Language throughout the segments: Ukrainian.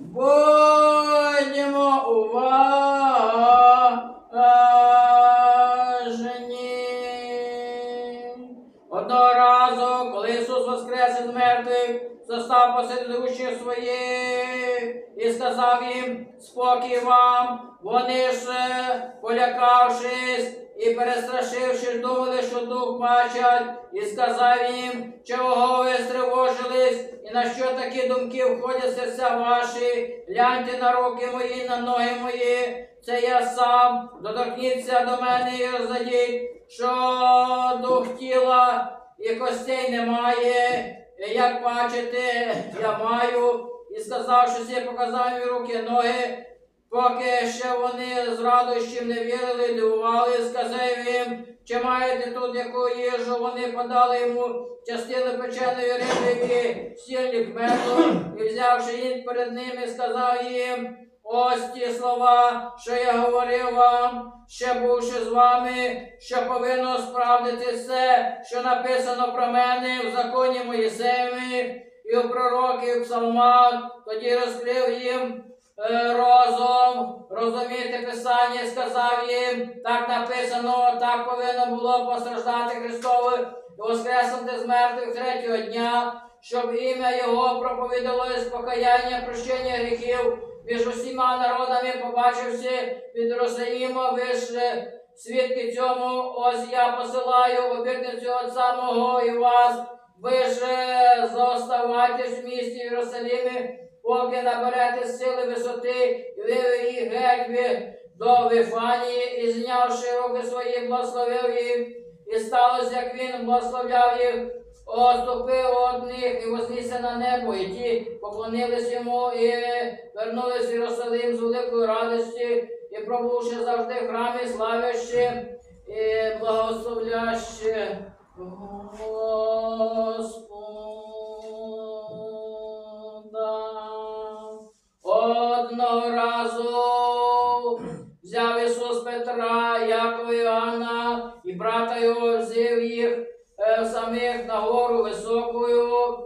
Будьмо уважні. Одного разу, коли Ісус воскрес із мертвих, застав посеред учнів своїх і сказав їм, спокій вам, вони ж, е, полякавшись і перестрашившись, думали, що дух бачать, і сказав їм, чого ви стривожились, і на що такі думки входять серця ваші, гляньте на руки мої, на ноги мої, це я сам, доторкніться до мене і розадіть, що дух тіла і костей немає. Як бачите, я маю, і сказавши це, показав їм руки, ноги, поки ще вони з радощів не вірили, дивували, сказав їм, чи маєте тут яку їжу, вони подали йому частину печеної риби і сільник меду, і взявши їх перед ними, сказав їм, ось ті слова, що я говорив вам, ще бувши з вами, що повинно справдити все, що написано про мене в законі Моїсеєві і у пророків, і в псалмах, тоді розкрив їм е, розум, розуміти Писання, сказав їм, так написано, так повинно було постраждати Христове і воскреснути з мертвих третього дня, щоб ім'я Його проповідало із покаяння, прощення гріхів між усіма народами, побачивши від Росаїма, вийшли свідки цьому, ось я посилаю обітницю Отця мого і вас, ви ж зоставайтесь в місті Єрусалимі, поки наберете сили висоти, і вивели їх гетьби до Вифанії, і знявши руки свої, благословив їх, і сталося, як він благословляв їх, Оступив одних і вознісся на небо, і ті поклонились йому і вернулись в Єрусалим з великою радості, і пробувши завжди в храмі, славяще і благословляще Господа. Одного разу взяв Ісус Петра, Якова Іоанна, брата його взяв їх е, самих на гору високою,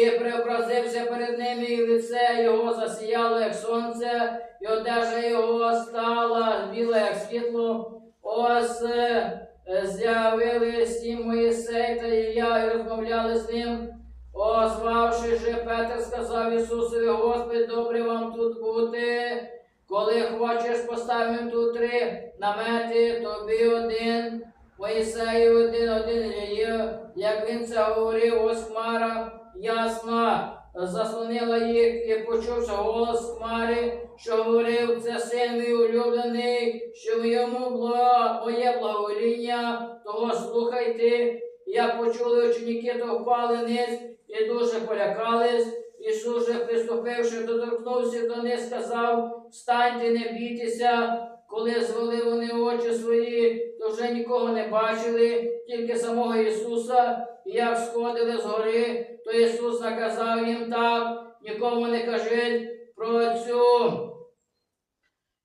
і преобразився перед ними, і лице його засіяло, як сонце, і одежа його стала біла, як світло. Ось е, з'явились і Моїсей та Ілля, і розмовляли з ним. Озвавши же, Петр сказав Ісусові, Господи, добре вам тут бути. Коли хочеш, поставимо тут три намети, тобі один, Моїсею один, один Ілія. Як він це говорив, ось хмара ясна заслонила їх і почувши голос хмари, що говорив, це син мій улюблений, що в йому було моє благовоління, того слухайте. Як почули ученики, то впали низ і дуже полякались. Ісус приступивши, доторкнувся до них, сказав, встаньте, не бійтеся. Коли звели вони очі свої, то вже нікого не бачили, тільки самого Ісуса. І як сходили з гори, то Ісус наказав їм так, нікому не кажіть про цю.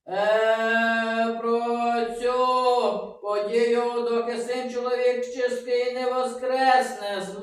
Е, про цю подію, доки син чоловік чистий не воскресне з